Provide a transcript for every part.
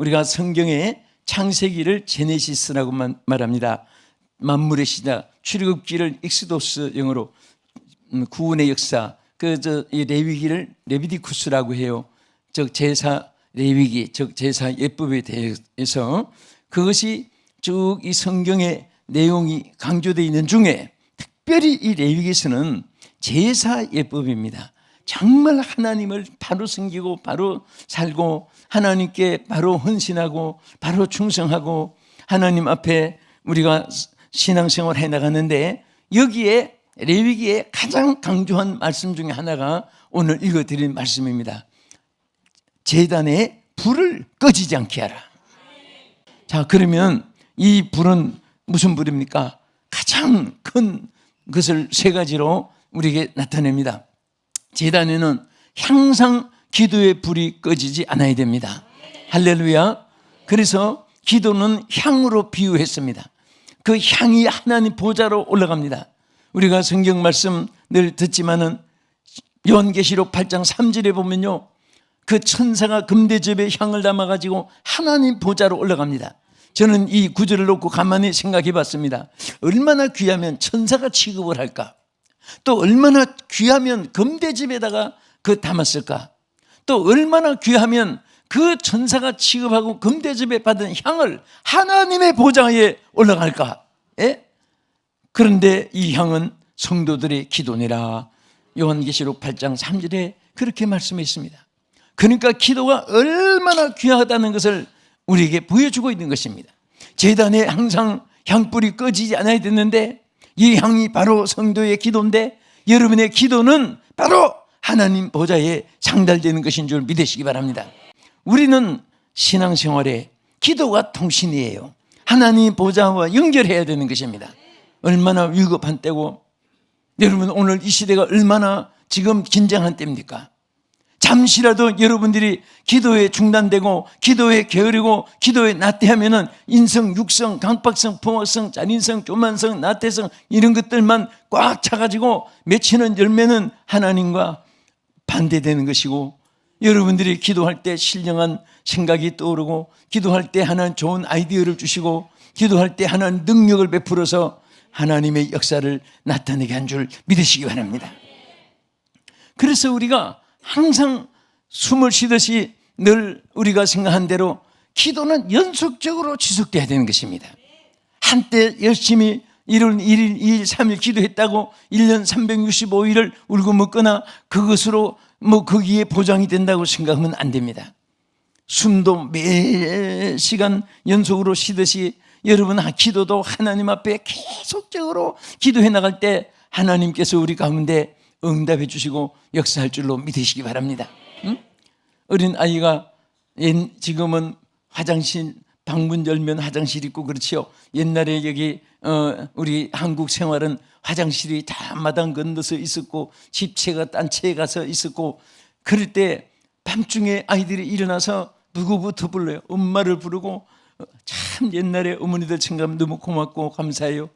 우리가 성경에 창세기를 제네시스라고 만- 말합니다. 만물의 시작, 출애굽기를 익스도스 영어로 음, 구원의 역사, 그저 레위기를 레비디쿠스라고 해요. 즉 제사 레위기, 즉 제사 예법에 대해서 그것이 쭉 이 성경의 내용이 강조되어 있는 중에 특별히 이 레위기서는 제사 예법입니다. 정말 하나님을 바로 섬기고 바로 살고 하나님께 바로 헌신하고 바로 충성하고 하나님 앞에 우리가 신앙생활 해 나가는데 여기에 레위기에 가장 강조한 말씀 중에 하나가 오늘 읽어드린 말씀입니다. 재단에 불을 꺼지지 않게 하라. 자, 그러면 이 불은 무슨 불입니까? 가장 큰 것을 세 가지로 우리에게 나타냅니다. 재단에는 항상 기도의 불이 꺼지지 않아야 됩니다. 할렐루야. 그래서 기도는 향으로 비유했습니다. 그 향이 하나님 보좌로 올라갑니다. 우리가 성경 말씀 늘 듣지만은 요한계시록 8장 3절에 보면요. 그 천사가 금대접에 향을 담아 가지고 하나님 보좌로 올라갑니다. 저는 이 구절을 놓고 가만히 생각해 봤습니다. 얼마나 귀하면 천사가 취급을 할까? 또 얼마나 귀하면 금대접에다가 그 담았을까? 또 얼마나 귀하면 그 천사가 취급하고 금대접에 받은 향을 하나님의 보좌에 올라갈까? 예? 그런데 이 향은 성도들의 기도니라. 요한계시록 8장 3절에 그렇게 말씀했습니다. 그러니까 기도가 얼마나 귀하다는 것을 우리에게 보여주고 있는 것입니다. 재단에 항상 향불이 꺼지지 않아야 되는데 이 향이 바로 성도의 기도인데 여러분의 기도는 바로 하나님 보좌에 상달되는 것인 줄 믿으시기 바랍니다. 우리는 신앙생활에 기도가 통신이에요. 하나님 보좌와 연결해야 되는 것입니다. 얼마나 위급한 때고 여러분 오늘 이 시대가 얼마나 지금 긴장한 때입니까? 잠시라도 여러분들이 기도에 중단되고 기도에 게으르고 기도에 나태하면은 인성, 육성, 강박성, 포악성, 잔인성, 교만성, 나태성 이런 것들만 꽉 차가지고 맺히는 열매는 하나님과 반대되는 것이고 여러분들이 기도할 때 신령한 생각이 떠오르고 기도할 때 하나님 좋은 아이디어를 주시고 기도할 때 하나님 능력을 베풀어서 하나님의 역사를 나타내게 한 줄 믿으시기 바랍니다. 그래서 우리가 항상 숨을 쉬듯이 늘 우리가 생각한 대로 기도는 연속적으로 지속돼야 되는 것입니다. 한때 열심히 1일, 1일, 2일, 3일 기도했다고 1년 365일을 울고 먹거나 그것으로 뭐 거기에 보장이 된다고 생각하면 안 됩니다. 숨도 매 시간 연속으로 쉬듯이 여러분 기도도 하나님 앞에 계속적으로 기도해 나갈 때 하나님께서 우리 가운데 응답해 주시고 역사할 줄로 믿으시기 바랍니다. 응? 어린 아이가 지금은 화장실 방문 열면 화장실 있고 그렇지요. 옛날에 여기 어, 우리 한국 생활은 화장실이 다 마당 건너서 있었고 집채가 딴 채에 가서 있었고 그럴 때 밤중에 아이들이 일어나서 누구부터 불러요? 엄마를 부르고 어, 참 옛날에 어머니들 생각하면 너무 고맙고 감사해요.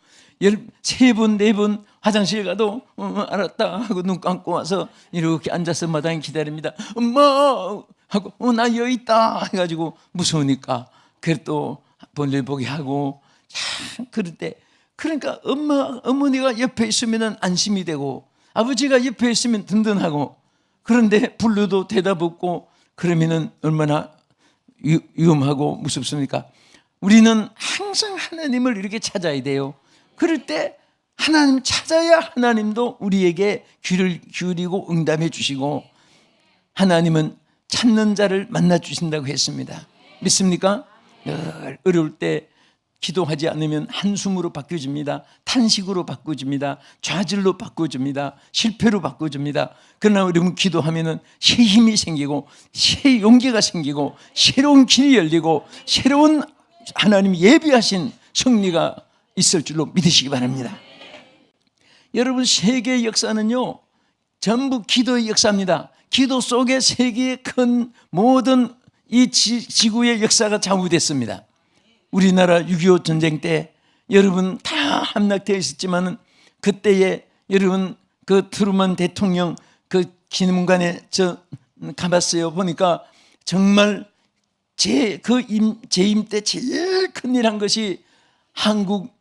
세 번, 네 번 화장실 가도 어, 알았다 하고 눈 감고 와서 이렇게 앉아서 마당에 기다립니다. 엄마 하고 어, 나 여기 있다 해가지고 무서우니까 그래도 볼일 보게 하고 참 그럴 때 그러니까 엄마 어머니가 옆에 있으면 안심이 되고 아버지가 옆에 있으면 든든하고 그런데 불러도 대답 없고 그러면은 얼마나 위, 위험하고 무섭습니까? 우리는 항상 하나님을 이렇게 찾아야 돼요. 그럴 때 하나님 찾아야 하나님도 우리에게 귀를 기울이고 응답해 주시고 하나님은 찾는 자를 만나 주신다고 했습니다. 믿습니까? 늘 어려울 때 기도하지 않으면 한숨으로 바뀌어집니다. 탄식으로 바꿔줍니다. 좌절로 바꿔줍니다. 실패로 바꿔줍니다. 그러나 여러분 기도하면은 새 힘이 생기고 새 용기가 생기고 새로운 길이 열리고 새로운 하나님 예비하신 승리가 있을 줄로 믿으시기 바랍니다. 여러분 세계의 역사는요 전부 기도의 역사입니다. 기도 속에 세계의 큰 모든 이 지, 구의 역사가 좌우됐습니다. 우리나라 6.25 전쟁 때 여러분 다 함락되어 있었지만은 그때에 여러분 그 트루먼 대통령 그 기념관에 저 가봤어요. 보니까 정말 제, 그 임, 재임 때 제일 큰일 한 것이 한국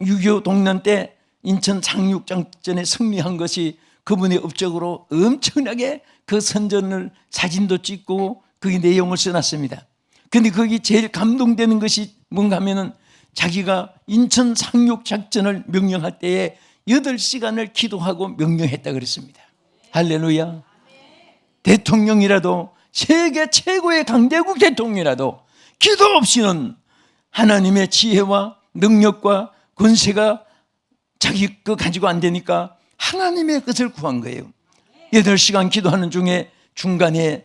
6.25 동란 때 인천 상륙작전에 승리한 것이 그분의 업적으로 엄청나게 그 선전을 사진도 찍고 그 내용을 써놨습니다. 근데 거기 제일 감동되는 것이 뭔가 하면은 자기가 인천 상륙 작전을 명령할 때에 8시간을 기도하고 명령했다 그랬습니다. 할렐루야. 대통령이라도 세계 최고의 강대국 대통령이라도 기도 없이는 하나님의 지혜와 능력과 권세가 자기 거 가지고 안 되니까 하나님의 것을 구한 거예요. 8시간 기도하는 중에 중간에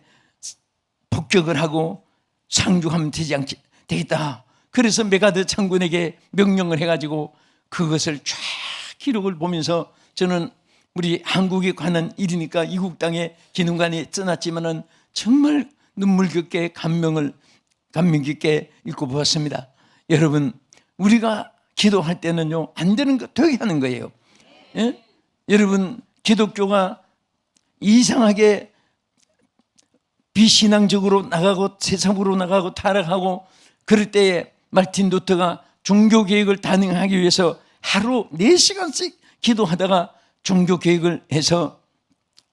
폭격을 하고 상륙하면 되지 않 되겠다. 그래서 메가드 장군에게 명령을 해가지고 그것을 쫙 기록을 보면서 저는 우리 한국에 관한 일이니까 이국 땅의 기능관에 써놨지만은 정말 눈물 깊게 감명을 감명 깊게 읽고 보았습니다. 여러분 우리가 기도할 때는요 안 되는 거 되게 하는 거예요. 예? 여러분 기독교가 이상하게 비신앙적으로 나가고 세상으로 나가고 타락하고 그럴 때에 말틴 루터가 종교 계획을 단행하기 위해서 하루 4시간씩 기도하다가 종교 계획을 해서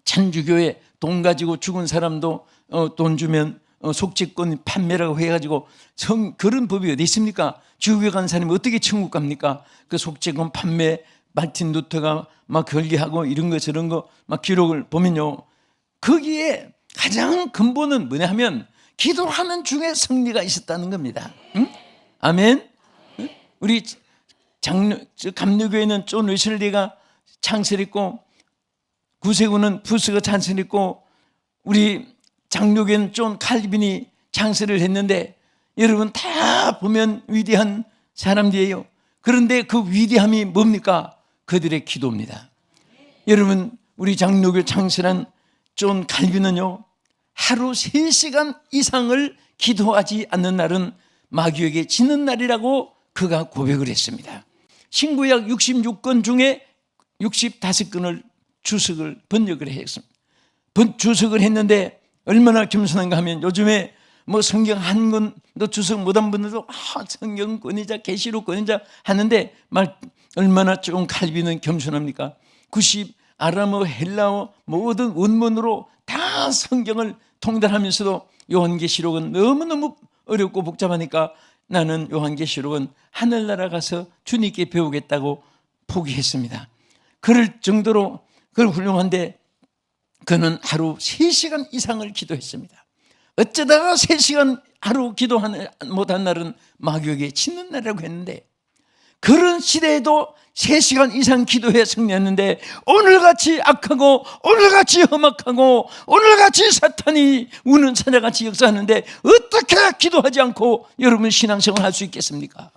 천주교에 돈 가지고 죽은 사람도 어, 돈 주면 어, 속죄권 판매라고 해가지고 성, 그런 법이 어디 있습니까? 지옥에 간 사람이 어떻게 천국 갑니까? 그 속죄권 판매 말틴 루터가 막 결계하고 이런 거 저런 거 막 기록을 보면요. 거기에 가장 근본은 뭐냐 하면 기도하는 중에 승리가 있었다는 겁니다. 응? 아멘. 응? 우리 장로, 감리교회는 존 웨슬리가 창설했고 구세군은 부스가 창설했고 우리 장로교는 존 칼빈이 창설을 했는데 여러분 다 보면 위대한 사람들이에요. 그런데 그 위대함이 뭡니까? 그들의 기도입니다. 여러분 우리 장로교 창설한 존 칼빈은요 하루 3시간 이상을 기도하지 않는 날은 마귀에게 지는 날이라고 그가 고백을 했습니다. 신구약 66권 중에 65건을 주석을 번역을 했습니다. 주석을 했는데 얼마나 겸손한가 하면 요즘에 뭐 성경 한 권도 주석 못한 분들도 아, 성경권이자 계시록권이자 하는데 말 얼마나 좀 칼비는 겸손합니까? 90 아람어, 헬라어 모든 원문으로 다 성경을 통달하면서도 요한계시록은 너무너무 어렵고 복잡하니까 나는 요한계시록은 하늘나라 가서 주님께 배우겠다고 포기했습니다. 그럴 정도로 그걸 훌륭한데 그는 하루 3시간 이상을 기도했습니다. 어쩌다가 3시간 하루 기도 못한 날은 마귀에게 치는 날이라고 했는데 그런 시대에도 3시간 이상 기도해 승리했는데 오늘같이 악하고 오늘같이 험악하고 오늘같이 사탄이 우는 사자같이 역사하는데 어떻게 기도하지 않고 여러분 신앙생활 할 수 있겠습니까?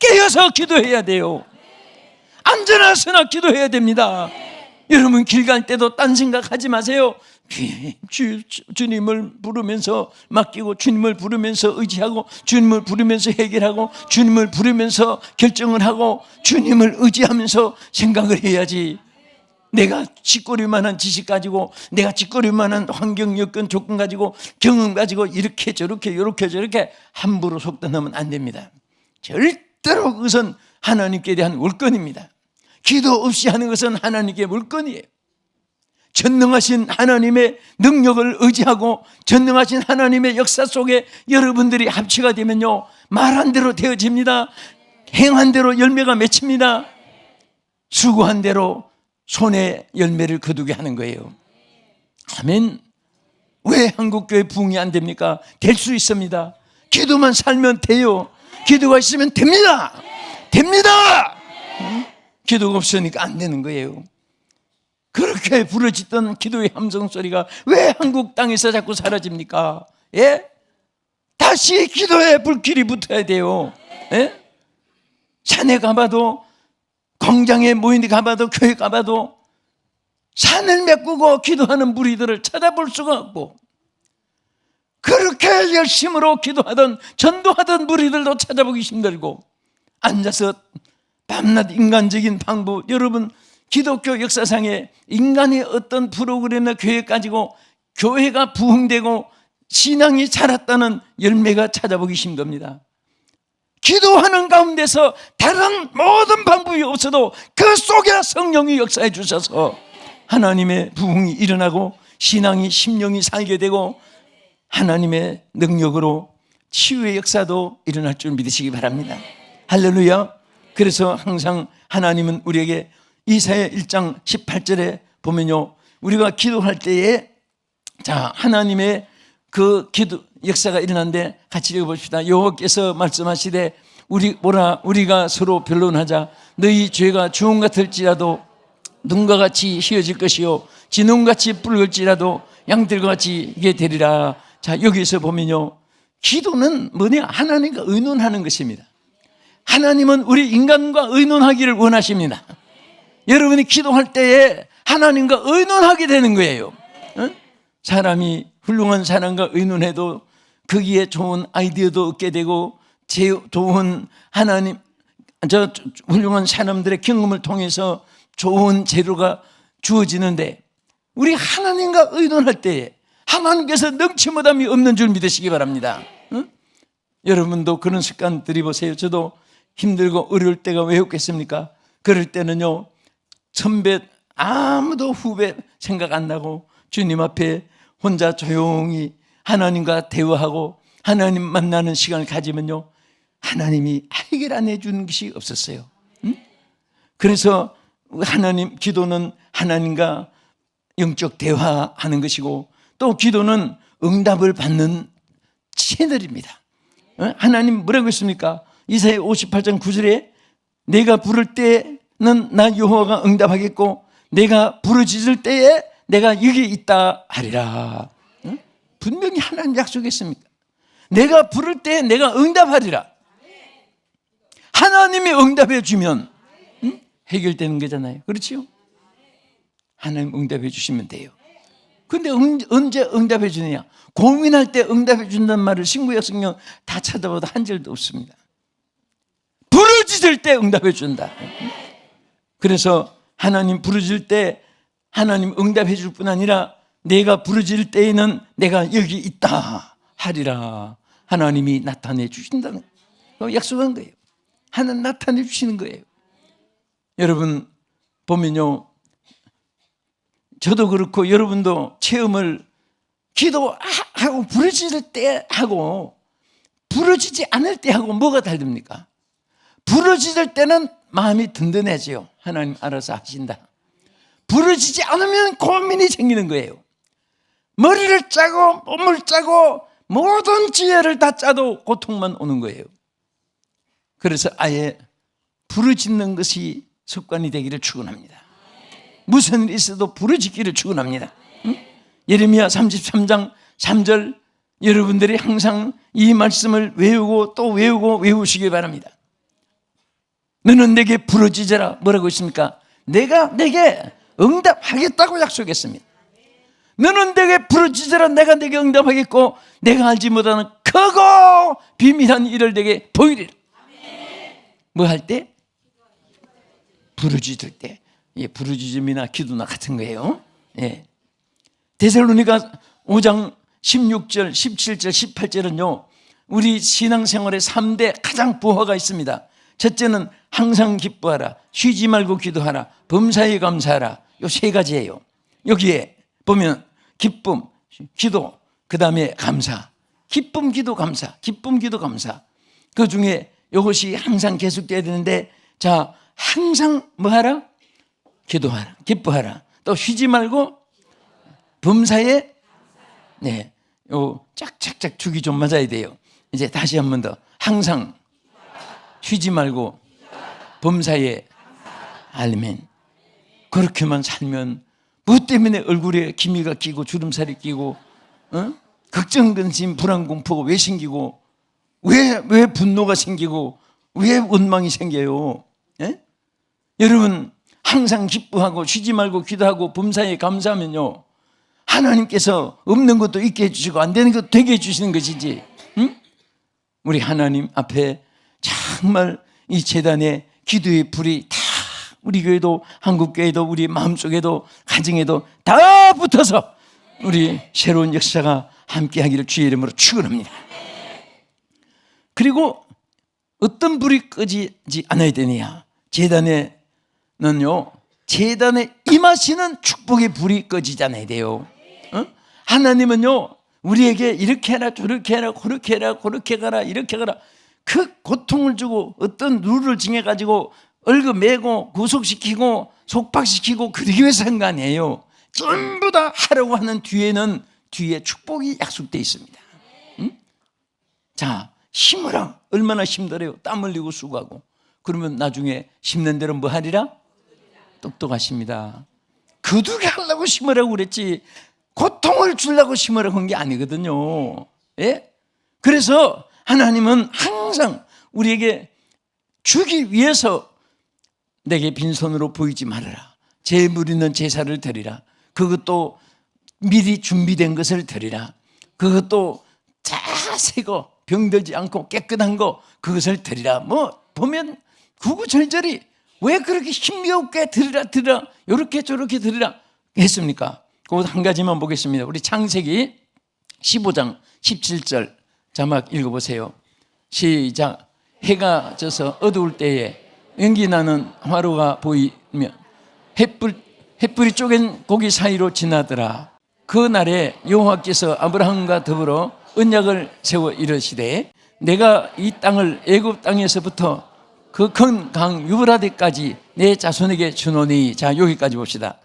깨어서 기도해야 돼요. 안전하서나 기도해야 됩니다. 여러분 길 갈 때도 딴 생각하지 마세요. 주, 주, 님을 부르면서 맡기고 주님을 부르면서 의지하고 주님을 부르면서 해결하고 주님을 부르면서 결정을 하고 주님을 의지하면서 생각을 해야지. 내가 짓거릴만한 지식 가지고 내가 짓거릴만한 환경 여건 조건 가지고 경험 가지고 이렇게 저렇게 이렇게 저렇게 함부로 넣으면 안 됩니다. 절대로 그것은 하나님께 대한 월권입니다. 기도 없이 하는 것은 하나님께 물건이에요. 전능하신 하나님의 능력을 의지하고 전능하신 하나님의 역사 속에 여러분들이 합치가 되면요. 말한 대로 되어집니다. 행한 대로 열매가 맺힙니다. 수고한 대로 손에 열매를 거두게 하는 거예요. 아멘. 왜 한국교회 부흥이 안 됩니까? 될 수 있습니다. 기도만 살면 돼요. 기도가 있으면 됩니다. 됩니다. 기도가 없으니까 안 되는 거예요. 그렇게 부르짖던 기도의 함성 소리가 왜 한국 땅에서 자꾸 사라집니까? 예? 다시 기도에 불길이 붙어야 돼요. 예? 산에 가봐도 광장에 모인데 가봐도 교회 가봐도 산을 메꾸고 기도하는 무리들을 찾아볼 수가 없고 그렇게 열심으로 기도하던 전도하던 무리들도 찾아보기 힘들고 앉아서 밤낮 인간적인 방법 여러분 기독교 역사상에 인간의 어떤 프로그램이나 교회 가지고 교회가 부흥되고 신앙이 자랐다는 열매가 찾아보기 힘듭니다. 기도하는 가운데서 다른 모든 방법이 없어도 그 속에 성령이 역사해 주셔서 하나님의 부흥이 일어나고 신앙이 심령이 살게 되고 하나님의 능력으로 치유의 역사도 일어날 줄 믿으시기 바랍니다. 할렐루야. 그래서 항상 하나님은 우리에게 이사야 1장 18절에 보면요. 우리가 기도할 때에 자, 하나님의 그 기도 역사가 일어난데 같이 읽어 봅시다. 여호와께서 말씀하시되 우리 뭐라 우리가 서로 변론하자 너희 죄가 주홍 같을지라도 눈과 같이 휘어질 것이요 진홍같이 붉을지라도 양들과 같이 이게 되리라. 자, 여기서 보면요. 기도는 뭐냐? 하나님과 의논하는 것입니다. 하나님은 우리 인간과 의논하기를 원하십니다. 여러분이 기도할 때에 하나님과 의논하게 되는 거예요. 어? 사람이 훌륭한 사람과 의논해도 거기에 좋은 아이디어도 얻게 되고 제 좋은 하나님 저 훌륭한 사람들의 경험을 통해서 좋은 재료가 주어지는데 우리 하나님과 의논할 때에 하나님께서 넘치무담이 없는 줄 믿으시기 바랍니다. 응? 여러분도 그런 습관 들이보세요. 저도 힘들고 어려울 때가 왜 없겠습니까? 그럴 때는요, 선배 아무도 후배 생각 안 나고 주님 앞에 혼자 조용히 하나님과 대화하고 하나님 만나는 시간을 가지면요, 하나님이 해결 안 해주는 것이 없었어요. 응? 그래서 하나님, 기도는 하나님과 영적 대화하는 것이고 또 기도는 응답을 받는 채널입니다. 어? 하나님 뭐라고 했습니까? 이사야 58장 9절에 내가 부를 때는 나 여호와가 응답하겠고 내가 부르짖을 때에 내가 여기 있다 하리라. 어? 분명히 하나님 약속했습니다. 내가 부를 때 내가 응답하리라. 하나님이 응답해 주면 응? 해결되는 거잖아요. 그렇지요? 하나님 응답해 주시면 돼요. 근데 응, 언제 응답해 주느냐? 고민할 때 응답해 준다는 말을 신구약 성경 다 찾아봐도 한 절도 없습니다. 부르짖을 때 응답해 준다. 그래서 하나님 부르짖을 때 하나님 응답해 줄 뿐 아니라 내가 부르짖을 때에는 내가 여기 있다 하리라. 하나님이 나타내 주신다는 거 약속한 거예요. 하나님 나타내 주시는 거예요. 여러분 보면요. 저도 그렇고 여러분도 체험을 기도하고 부르짖을 때 하고 부르짖지 않을 때 하고 뭐가 다릅니까? 부르짖을 때는 마음이 든든해져요. 하나님 알아서 하신다. 부르짖지 않으면 고민이 생기는 거예요. 머리를 짜고 몸을 짜고 모든 지혜를 다 짜도 고통만 오는 거예요. 그래서 아예 부르짖는 것이 습관이 되기를 축원합니다. 무슨 일 있어도 부르짖기를 축원합니다. 응? 예레미야 33장 3절 여러분들이 항상 이 말씀을 외우고 또 외우고 외우시기 바랍니다. 너는 내게 부르짖어라 뭐라고 했습니까? 내가 내게 응답하겠다고 약속했습니다. 너는 내게 부르짖어라 내가 내게 응답하겠고 내가 알지 못하는 크고 비밀한 일을 내게 보이리라. 뭐 할 때? 부르짖을 때. 예, 부르짖음이나 기도나 같은 거예요. 예. 데살로니가 5장 16절, 17절, 18절은요. 우리 신앙생활의 3대 가장 부호가 있습니다. 첫째는 항상 기뻐하라. 쉬지 말고 기도하라. 범사에 감사하라. 요 세 가지예요. 여기에 보면 기쁨, 기도, 그 다음에 감사. 기쁨, 기도, 감사. 기쁨, 기도, 감사. 그 중에 이것이 항상 계속돼야 되는데 자, 항상 뭐 하라? 기도하라. 기뻐하라. 또 쉬지 말고 범사에 네. 요 짝짝짝 죽이 좀 맞아야 돼요. 이제 다시 한 번 더. 항상 쉬지 말고 범사에 알면 그렇게만 살면 뭐 때문에 얼굴에 기미가 끼고 주름살이 끼고 어? 걱정 근심 불안 공포가 왜 생기고 왜 왜 분노가 생기고 왜 원망이 생겨요? 예? 여러분 항상 기뻐하고 쉬지 말고 기도하고 범사에 감사하면요 하나님께서 없는 것도 있게 해주시고 안 되는 것도 되게 해주시는 것이지 응? 우리 하나님 앞에 정말 이 재단의 기도의 불이 다 우리 교회도 한국 교회도 우리 마음속에도 가정에도 다 붙어서 우리 새로운 역사가 함께하기를 주의 이름으로 축원합니다. 그리고 어떤 불이 꺼지지 않아야 되느냐? 재단에는요, 재단에 임하시는 축복의 불이 꺼지지 않아야 돼요. 어? 하나님은요, 우리에게 이렇게 해라, 저렇게 해라, 그렇게 해라, 그렇게 가라, 이렇게 가라. 그 고통을 주고 어떤 룰을 정해가지고 얼급 매고 구속시키고 속박시키고 그러기 위해서 한 거 아니에요. 전부 다 하려고 하는 뒤에는 뒤에 축복이 약속되어 있습니다. 응? 자, 심으라. 얼마나 힘들어요. 땀 흘리고 수고하고. 그러면 나중에 심는 대로 뭐 하리라? 똑똑하십니다. 거두게 하려고 심으라고 그랬지. 고통을 주려고 심으라고 한 게 아니거든요. 예? 그래서 하나님은 항상 우리에게 주기 위해서 내게 빈손으로 보이지 말아라. 재물 있는 제사를 드리라. 그것도 미리 준비된 것을 드리라. 그것도 다 새거 병들지 않고 깨끗한 거 그것을 드리라. 뭐 보면 구구절절히 왜 그렇게 힘겹게 드리라 드리라 요렇게 저렇게 드리라 했습니까? 그것 한 가지만 보겠습니다. 우리 창세기 15장 17절 자막 읽어보세요. 시작. 해가 져서 어두울 때에 연기 나는 화로가 보이며 햇불 햇불이 쪼갠 고기 사이로 지나더라. 그 날에 여호와께서 아브라함과 더불어 언약을 세워 이르시되 내가 이 땅을 애굽 땅에서부터 그 큰 강 유브라데까지 내 자손에게 주노니 자 여기까지 봅시다.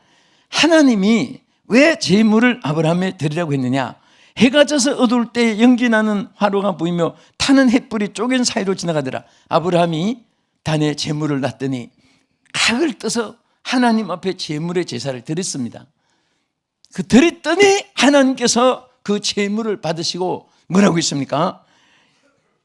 하나님이 왜 재물을 아브라함에 드리라고 했느냐? 해가 져서 어두울 때 연기 나는 화로가 보이며 타는 햇불이 쪼갠 사이로 지나가더라. 아브라함이 단에 재물을 놨더니 각을 떠서 하나님 앞에 재물의 제사를 드렸습니다. 그 드렸더니 하나님께서 그 재물을 받으시고 뭐라고 했습니까?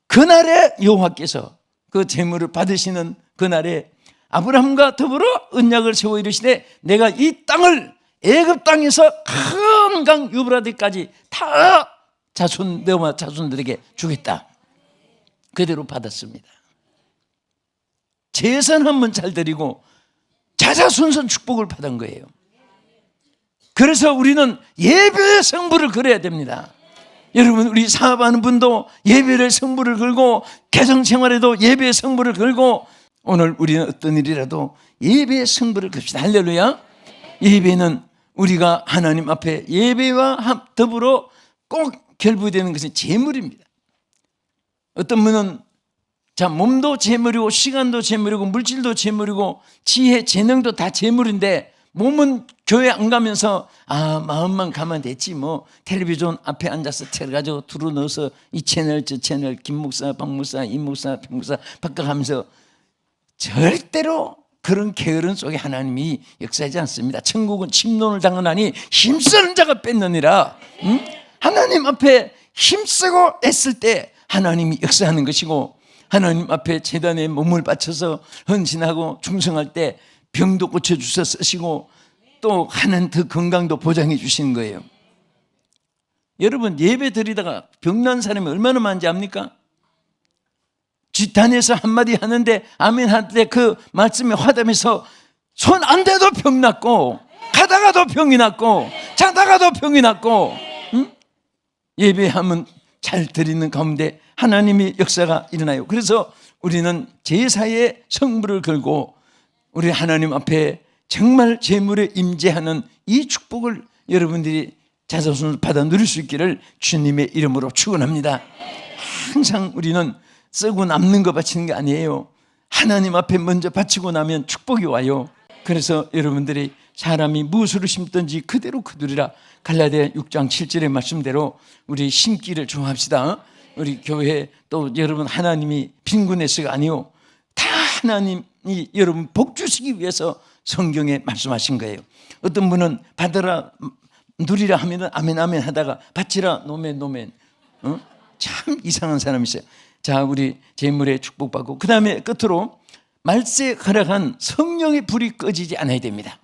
그날에 여호와께서 그 재물을 받으시는 그날에 아브라함과 더불어 언약을 세워 이르시되 내가 이 땅을 애굽 땅에서 큰 강 유브라데까지 다 자손 내와 자손들에게 주겠다. 그대로 받았습니다. 재산 한번 잘 드리고 자자손손 축복을 받은 거예요. 그래서 우리는 예배의 성부를 걸어야 됩니다. 여러분 우리 사업하는 분도 예배의 성부를 걸고 개성 생활에도 예배의 성부를 걸고 오늘 우리는 어떤 일이라도 예배의 성부를 겁시다. 할렐루야. 예배는 우리가 하나님 앞에 예배와 더불어 꼭 결부되는 것은 재물입니다. 어떤 분은 자 몸도 재물이고 시간도 재물이고 물질도 재물이고 지혜 재능도 다 재물인데 몸은 교회 안 가면서 아 마음만 가면 됐지 뭐 텔레비전 앞에 앉아서 틀어가지고 두루 넣어서 이 채널 저 채널 김 목사 박 목사 임 목사 박 목사 바꿔가면서 절대로 그런 게으른 속에 하나님이 역사하지 않습니다. 천국은 침노를 당하나니 힘쓰는 자가 뺏느니라. 응? 하나님 앞에 힘쓰고 애쓸 때 하나님이 역사하는 것이고 하나님 앞에 재단에 몸을 바쳐서 헌신하고 충성할 때 병도 고쳐주셔 쓰시고 또 하는 더 건강도 보장해 주시는 거예요. 여러분 예배 드리다가 병난 사람이 얼마나 많은지 압니까? 뒷단에서 한마디 하는데 아멘 할때그 말씀에 화답해서 손 안 대도 병 났고 가다가도 병이 났고 자다가도 병이 났고 응? 예배하면 잘 드리는 가운데 하나님의 역사가 일어나요. 그래서 우리는 제사의 성물을 걸고 우리 하나님 앞에 정말 재물에 임재하는 이 축복을 여러분들이 자손을 받아 누릴 수 있기를 주님의 이름으로 축원합니다. 항상 우리는 쓰고 남는 거 바치는 게 아니에요. 하나님 앞에 먼저 바치고 나면 축복이 와요. 그래서 여러분들이 사람이 무엇으로 심든지 그대로 거두리라. 갈라디아 6장 7절의 말씀대로 우리 심기를 좋아합시다. 우리 교회 또 여러분 하나님이 빈곤해서가 아니요. 다 하나님이 여러분 복 주시기 위해서 성경에 말씀하신 거예요. 어떤 분은 받으라 누리라 하면은 아멘 아멘 하다가 받지라 노멘 노멘. 어? 참 이상한 사람이 있어요. 자, 우리 재물의 축복받고 그 다음에 끝으로 말세 허락한 성령의 불이 꺼지지 않아야 됩니다.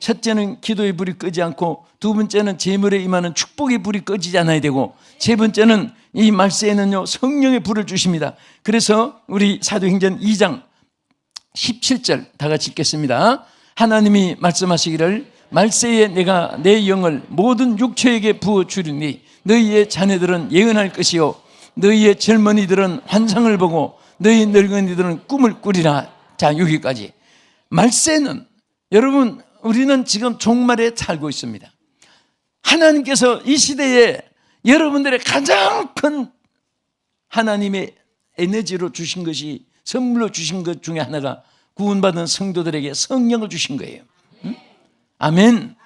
첫째는 기도의 불이 꺼지 않고 두 번째는 재물에 임하는 축복의 불이 꺼지지 않아야 되고 세 번째는 이 말세에는요 성령의 불을 주십니다. 그래서 우리 사도행전 2장 17절 다 같이 읽겠습니다. 하나님이 말씀하시기를 말세에 내가 내 영을 모든 육체에게 부어 주리니 너희의 자녀들은 예언할 것이요 너희의 젊은이들은 환상을 보고 너희 늙은이들은 꿈을 꾸리라. 자 여기까지 말세는 여러분 우리는 지금 종말에 살고 있습니다. 하나님께서 이 시대에 여러분들의 가장 큰 하나님의 에너지로 주신 것이 선물로 주신 것 중에 하나가 구원받은 성도들에게 성령을 주신 거예요. 응? 아멘.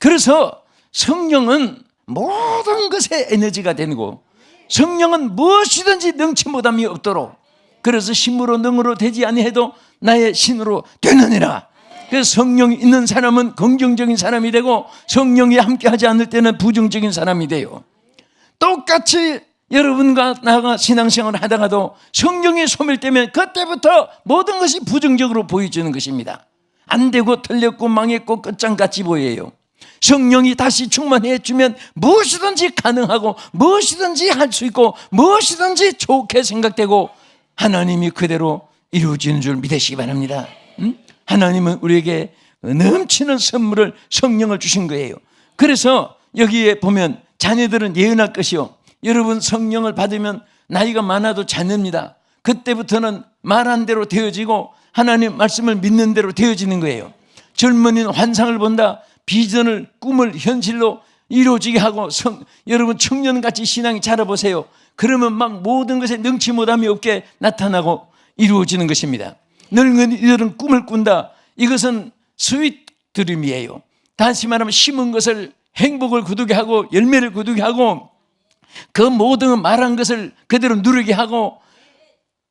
그래서 성령은 모든 것의 에너지가 되고 성령은 무엇이든지 능치 못함이 없도록 그래서 힘으로 능으로 되지 아니해도 나의 신으로 되느니라. 그래서 성령이 있는 사람은 긍정적인 사람이 되고 성령이 함께하지 않을 때는 부정적인 사람이 돼요. 똑같이 여러분과 나가 신앙생활을 하다가도 성령이 소멸되면 그때부터 모든 것이 부정적으로 보여지는 것입니다. 안 되고 틀렸고 망했고 끝장같이 보여요. 성령이 다시 충만해 주면 무엇이든지 가능하고 무엇이든지 할 수 있고 무엇이든지 좋게 생각되고 하나님이 그대로 이루어지는 줄 믿으시기 바랍니다. 음? 하나님은 우리에게 넘치는 선물을 성령을 주신 거예요. 그래서 여기에 보면 자녀들은 예언할 것이요. 여러분 성령을 받으면 나이가 많아도 자녀입니다. 그때부터는 말한 대로 되어지고 하나님 말씀을 믿는 대로 되어지는 거예요. 젊은이는 환상을 본다. 비전을 꿈을 현실로 이루어지게 하고 성, 여러분 청년같이 신앙이 자라보세요. 그러면 막 모든 것에 능치 못함이 없게 나타나고 이루어지는 것입니다. 늙은 이들은 꿈을 꾼다. 이것은 스윗 드림이에요. 다시 말하면 심은 것을 행복을 거두게 하고 열매를 거두게 하고 그 모든 말한 것을 그대로 누르게 하고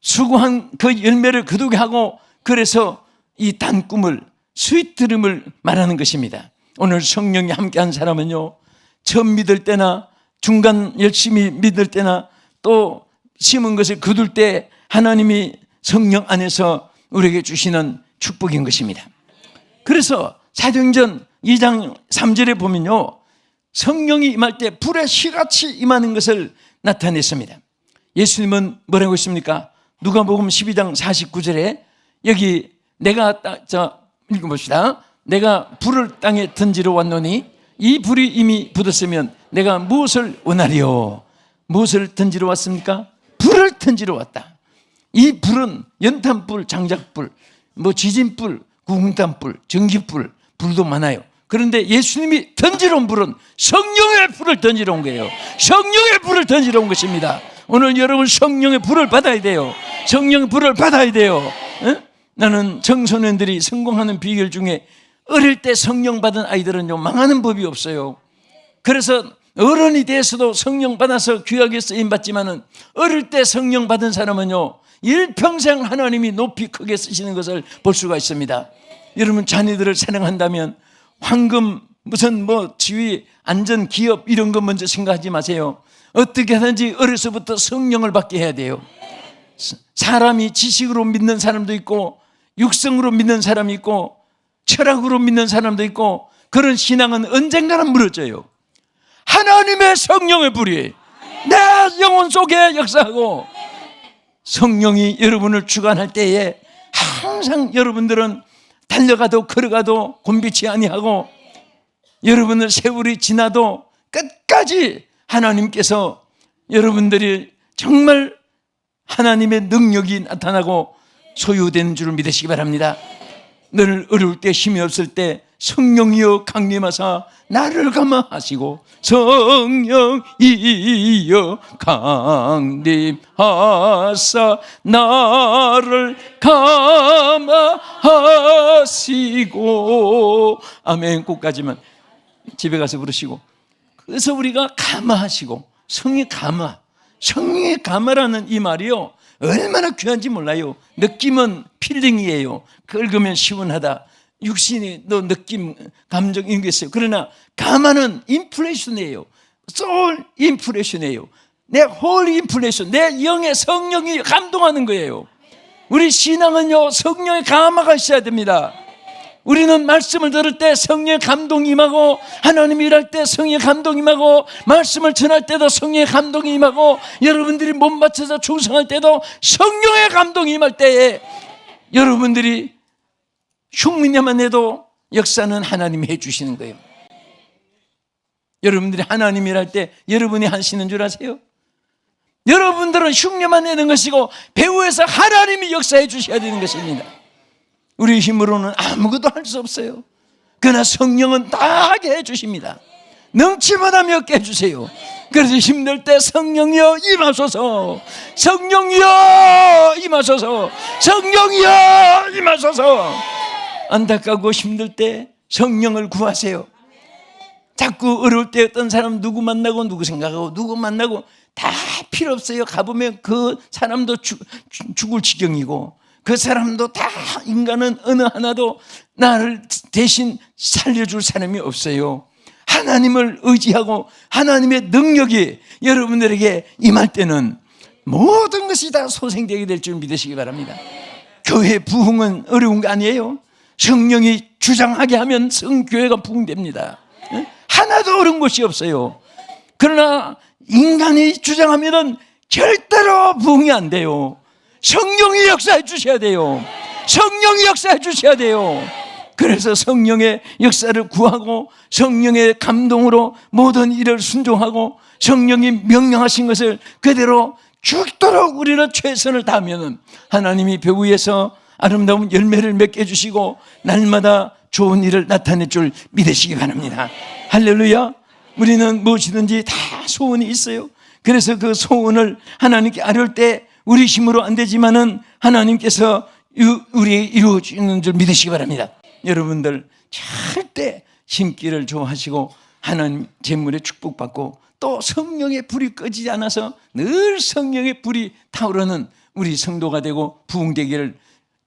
수고한 그 열매를 거두게 하고 그래서 이 단 꿈을 스윗 드림을 말하는 것입니다. 오늘 성령이 함께한 사람은요 처음 믿을 때나 중간 열심히 믿을 때나 또 심은 것을 거둘 때 하나님이 성령 안에서 우리에게 주시는 축복인 것입니다. 그래서 사도행전 2장 3절에 보면요. 성령이 임할 때 불의 시같이 임하는 것을 나타냈습니다. 예수님은 뭐라고 했습니까? 누가복음 12장 49절에 여기 내가 저 읽어봅시다. 내가 불을 땅에 던지러 왔노니 이 불이 이미 붙었으면 내가 무엇을 원하리요? 무엇을 던지러 왔습니까? 불을 던지러 왔다. 이 불은 연탄불, 장작불, 뭐 지진불, 구공탄불, 전기불, 불도 많아요. 그런데 예수님이 던지러 온 불은 성령의 불을 던지러 온 거예요. 성령의 불을 던지러 온 것입니다. 오늘 여러분 성령의 불을 받아야 돼요. 성령의 불을 받아야 돼요. 에? 나는 청소년들이 성공하는 비결 중에 어릴 때 성령 받은 아이들은 요 망하는 법이 없어요. 그래서 어른이 돼서도 성령 받아서 귀하게 쓰임 받지만은 어릴 때 성령 받은 사람은요 일평생 하나님이 높이 크게 쓰시는 것을 볼 수가 있습니다. 여러분 자녀들을 사랑한다면 황금 무슨 뭐 지위 안전 기업 이런 거 먼저 생각하지 마세요. 어떻게 하든지 어려서부터 성령을 받게 해야 돼요. 사람이 지식으로 믿는 사람도 있고 육성으로 믿는 사람이 있고 철학으로 믿는 사람도 있고 그런 신앙은 언젠가는 무너져요. 하나님의 성령의 불이 내 영혼 속에 역사하고 성령이 여러분을 주관할 때에 항상 여러분들은 달려가도 걸어가도 곤비치 아니하고 여러분을 세월이 지나도 끝까지 하나님께서 여러분들이 정말 하나님의 능력이 나타나고 소유되는 줄을 믿으시기 바랍니다. 늘 어려울 때 힘이 없을 때 성령이여 강림하사 나를 감화하시고 성령이여 강림하사 나를 감화하시고. 아멘. 꼭까지만 집에 가서 부르시고. 그래서 우리가 감화하시고 성의 감화 성의 감화라는 이 말이요 얼마나 귀한지 몰라요. 느낌은 필링이에요. 긁으면 시원하다. 육신이 너 느낌, 감정 있어요. 그러나 감화는 인플레이션이에요. 소울 인플레이션이에요. 내홀 인플레이션, 내 영의 성령이 감동하는 거예요. 우리 신앙은요, 성령의 감화가 있어야 됩니다. 우리는 말씀을 들을 때 성령의 감동이 임하고 하나님이 일할 때 성령의 감동이 임하고 말씀을 전할 때도 성령의 감동이 임하고 여러분들이 못 맞춰서 충성할 때도 성령의 감동이 임할 때에 여러분들이 흉내만 내도 역사는 하나님이 해주시는 거예요. 여러분들이 하나님이랄 때 여러분이 하시는 줄 아세요? 여러분들은 흉내만 내는 것이고 배후에서 하나님이 역사해 주셔야 되는 것입니다. 우리 힘으로는 아무것도 할 수 없어요. 그러나 성령은 다 하게 해 주십니다. 능치마다 게 해주세요. 그래서 힘들 때 성령이여 임하소서, 성령이여 임하소서, 성령이여 임하소서. 안타깝고 힘들 때 성령을 구하세요. 자꾸 어려울 때 어떤 사람 누구 만나고 누구 생각하고 누구 만나고 다 필요 없어요. 가보면 그 사람도 죽, 죽을 지경이고 그 사람도 다 인간은 어느 하나도 나를 대신 살려줄 사람이 없어요. 하나님을 의지하고 하나님의 능력이 여러분들에게 임할 때는 모든 것이 다 소생되게 될 줄 믿으시기 바랍니다. 교회 부흥은 어려운 거 아니에요? 성령이 주장하게 하면 성교회가 부흥됩니다. 예? 하나도 어려운 것이 없어요. 그러나 인간이 주장하면은 절대로 부흥이 안 돼요. 성령이 역사해 주셔야 돼요. 성령이 역사해 주셔야 돼요. 그래서 성령의 역사를 구하고 성령의 감동으로 모든 일을 순종하고 성령이 명령하신 것을 그대로 죽도록 우리는 최선을 다하면 하나님이 배후에서 아름다운 열매를 맺게 해주시고 날마다 좋은 일을 나타낼 줄 믿으시기 바랍니다. 할렐루야. 우리는 무엇이든지 다 소원이 있어요. 그래서 그 소원을 하나님께 아뢰을 때 우리 힘으로 안 되지만은 하나님께서 우리 이루어 주는 줄 믿으시기 바랍니다. 여러분들 절대 힘기를 좋아하시고 하나님 재물에 축복받고 또 성령의 불이 꺼지지 않아서 늘 성령의 불이 타오르는 우리 성도가 되고 부흥되기를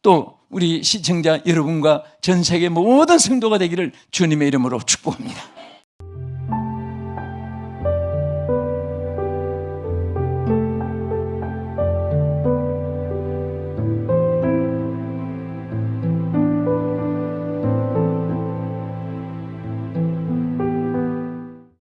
또 우리 시청자 여러분과 전 세계 모든 성도가 되기를 주님의 이름으로 축복합니다.